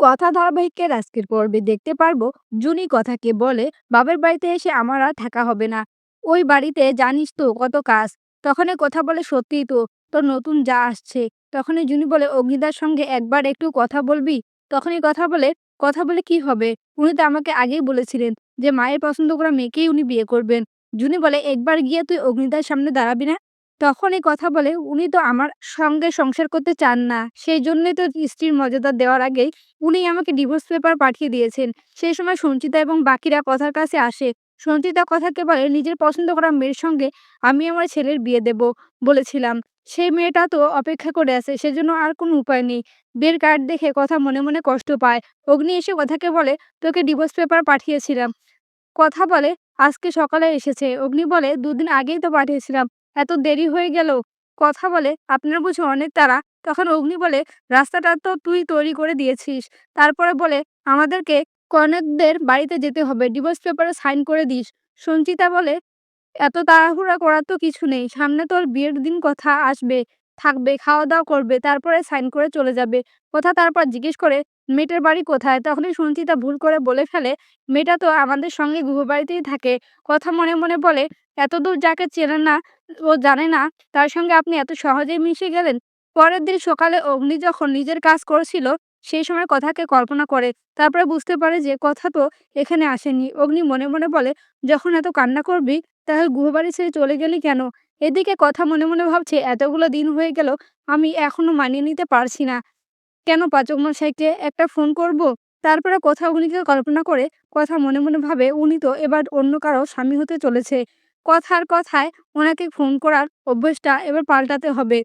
কথা ধারাবাহিকের আজকের পর্বে দেখতে পারব। জুনি কথাকে বলে, বাবার বাড়িতে এসে আমার আর থাকা হবে না। ওই বাড়িতে জানিস তো কত কাজ। তখনই কথা বলে, সত্যিই তো, তোর নতুন যা আসছে। তখনই জুনি বলে, অগ্নিদার সঙ্গে একবার একটু কথা বলবি? তখনই কথা বলে কথা বলে কি হবে? উনি তো আমাকে আগেই বলেছিলেন যে, মায়ের পছন্দ করা মেয়েকেই উনি বিয়ে করবেন। জুনি বলে, একবার গিয়ে তুই অগ্নিদার সামনে দাঁড়াবি না? তখনই কথা বলে উনি তো আমার সঙ্গে সংসার করতে চান না। সেই জন্যই তো স্ত্রীর মর্যাদা দেওয়ার আগেই উনি আমাকে ডিভোর্স পেপার পাঠিয়ে দিয়েছেন। সেই সময় সঞ্চিতা এবং বাকিরা কথার কাছে আসে। সঞ্চিতা কথাকে বলে, নিজের পছন্দ করা মেয়ের সঙ্গে আমি আমার ছেলের বিয়ে দেব বলেছিলাম। সেই মেয়েটা তো অপেক্ষা করে আছে, সেজন্য আর কোনো উপায় নেই। বের কার্ড দেখে কথা মনে মনে কষ্ট পায়। অগ্নি এসে কথাকে বলে, তোকে ডিভোর্স পেপার পাঠিয়েছিলাম। কথা বলে, আজকে সকালে এসেছে। অগ্নি বলে, দুদিন আগেই তো পাঠিয়েছিলাম। এত দেরি হয়ে গেল, কথা বলে আপনার বুঝে অনেক তারা তখন অগ্নি বলে, রাস্তাটা তো তুই তৈরি করে দিয়েছিস। তারপরে বলে, আমাদেরকে কনেকদের বাড়িতে যেতে হবে, ডিভোর্স পেপারে সাইন করে দিস। সঞ্চিতা বলে, এত তাড়াহুড়া করার তো কিছু নেই, সামনে তোর বিয়ের দিন কথা আসবে। থাকবে খাওয়া দাওয়া করবে, তারপরে সাইন করে চলে যাবে। কথা তারপর জিজ্ঞেস করে, মেয়েটার বাড়ি কোথায়? তখনই সঞ্চিতা ভুল করে বলে ফেলে, মেয়েটা তো আমাদের সঙ্গে গৃহবাড়িতেই থাকে। কথা মনে মনে বলে, এত দূর যাকে চেনে না, ও জানে না, তার সঙ্গে আপনি এত সহজেই মিশে গেলেন? পরের দিন সকালে অগ্নি যখন নিজের কাজ করছিল, সেই সময় কথাকে কল্পনা করে, তারপরে বুঝতে পারে যে কথা তো এখানে আসেনি। অগ্নি মনে মনে বলে, যখন এত কান্না করবি তাহলে গৃহবাড়ি ছেড়ে চলে গেলি কেন? এদিকে কথা মনে মনে ভাবছে, এতগুলো দিন হয়ে গেল, আমি এখনও মানিয়ে নিতে পারছি না। কেন পাচক মশাইকে একটা ফোন করব? তারপরে কথা উনিকে কল্পনা করে, কথা মনে মনে ভাবে, উনি তো এবার অন্য কারও স্বামী হতে চলেছে। কথার কথায় ওনাকে ফোন করার অভ্যেসটা এবার পাল্টাতে হবে।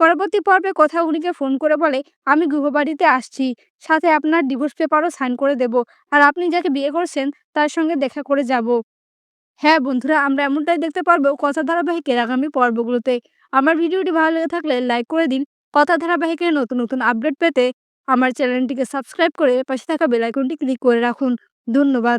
পরবর্তী পর্বে কথা উনিকে ফোন করে বলে, আমি গৃহবাড়িতে আসছি। সাথে আপনার ডিভোর্স পেপারও সাইন করে দেব। আর আপনি যাকে বিয়ে করছেন, তার সঙ্গে দেখা করে যাব। হ্যাঁ বন্ধুরা, আমরা এমনটাই দেখতে পারব কথা ধারাবাহিকের আগামী পর্বগুলোতে। আমার ভিডিওটি ভালো লেগে থাকলে লাইক করে দিন। কথা ধারাবাহিকের নতুন নতুন আপডেট পেতে আমার চ্যানেলটিকে সাবস্ক্রাইব করে পাশে থাকা বেলাইকনটি ক্লিক করে রাখুন। ধন্যবাদ।